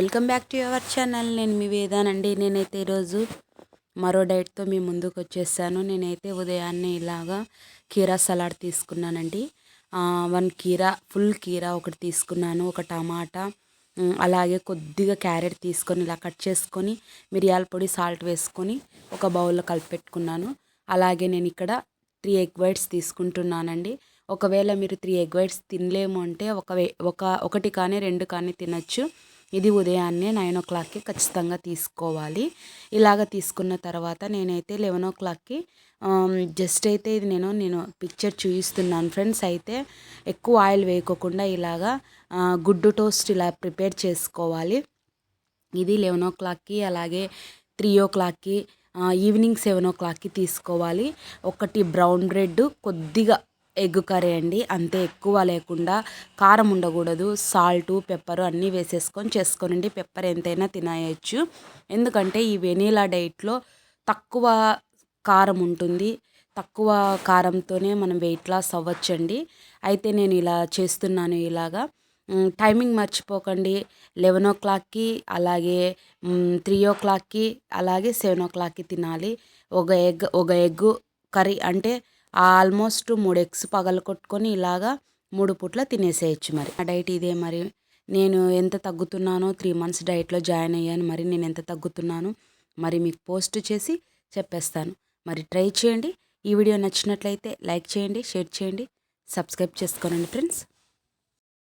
Welcome back to your channel. నేను మీ వేదానండి. నేనైతే ఈరోజు మరో డైట్తో మీ ముందుకు వచ్చేసాను. నేనైతే ఉదయాన్నే ఇలాగా కీరా సలాడ్ తీసుకున్నానండి. వన్ కీరా ఫుల్ కీరా ఒకటి తీసుకున్నాను. ఒక టమాటా అలాగే కొద్దిగా క్యారెట్ తీసుకొని ఇలా కట్ చేసుకొని మిరియాల పొడి సాల్ట్ వేసుకొని ఒక బౌల్లో కలిపెట్టుకున్నాను. అలాగే నేను ఇక్కడ త్రీ ఎగ్ వైట్స్ తీసుకుంటున్నానండి. ఒకవేళ మీరు త్రీ ఎగ్ వైట్స్ తినలేము అంటే ఒక వే- ఒక ఒకటి కానీ రెండు కానీ తినచ్చు. ఇది ఉదయాన్నే నైన్ ఓ క్లాక్కి ఖచ్చితంగా తీసుకోవాలి. ఇలాగ తీసుకున్న తర్వాత నేనైతే లెవెన్ ఓ క్లాక్కి జస్ట్ అయితే ఇది నేను నేను పిక్చర్ చూపిస్తున్నాను ఫ్రెండ్స్. అయితే ఎక్కువ ఆయిల్ వేయకోకుండా ఇలాగా గుడ్డు టోస్ట్ ఇలా ప్రిపేర్ చేసుకోవాలి. ఇది లెవెన్ ఓ క్లాక్కి అలాగే త్రీ ఓ క్లాక్కి ఈవినింగ్ సెవెన్ ఓ క్లాక్కి తీసుకోవాలి. ఒకటి బ్రౌన్ బ్రెడ్ కొద్దిగా ఎగ్ కర్రీ అండి. అంతే ఎక్కువ లేకుండా కారం ఉండకూడదు. సాల్ట్ పెప్పరు అన్నీ వేసేసుకొని చేసుకోనండి. పెప్పర్ ఎంతైనా తినేయచ్చు. ఎందుకంటే ఈ వెనీలా డైట్లో తక్కువ కారం ఉంటుంది. తక్కువ కారంతోనే మనం వెయిట్ లాస్ అవ్వచ్చండి. అయితే నేను ఇలా చేస్తున్నాను ఇలాగా. టైమింగ్ మర్చిపోకండి. లెవెన్ ఓ క్లాక్కి అలాగే త్రీ ఓ క్లాక్కి అలాగే సెవెన్ ఓ క్లాక్కి తినాలి. ఒక ఎగ్ ఒక ఎగ్ కర్రీ అంటే ఆల్మోస్ట్ మూడు ఎగ్స్ పగలు కొట్టుకొని ఇలాగా మూడు పూట్ల తినేసేయచ్చు మరి. ఆ డైట్ ఇదే మరి. నేను ఎంత తగ్గుతున్నానో త్రీ మంత్స్ డైట్లో జాయిన్ అయ్యాను మరి నేను ఎంత తగ్గుతున్నాను మరి మీకు పోస్ట్ చేసి చెప్పేస్తాను. మరి ట్రై చేయండి. ఈ వీడియో నచ్చినట్లయితే లైక్ చేయండి షేర్ చేయండి సబ్స్క్రైబ్ చేసుకోనండి ఫ్రెండ్స్.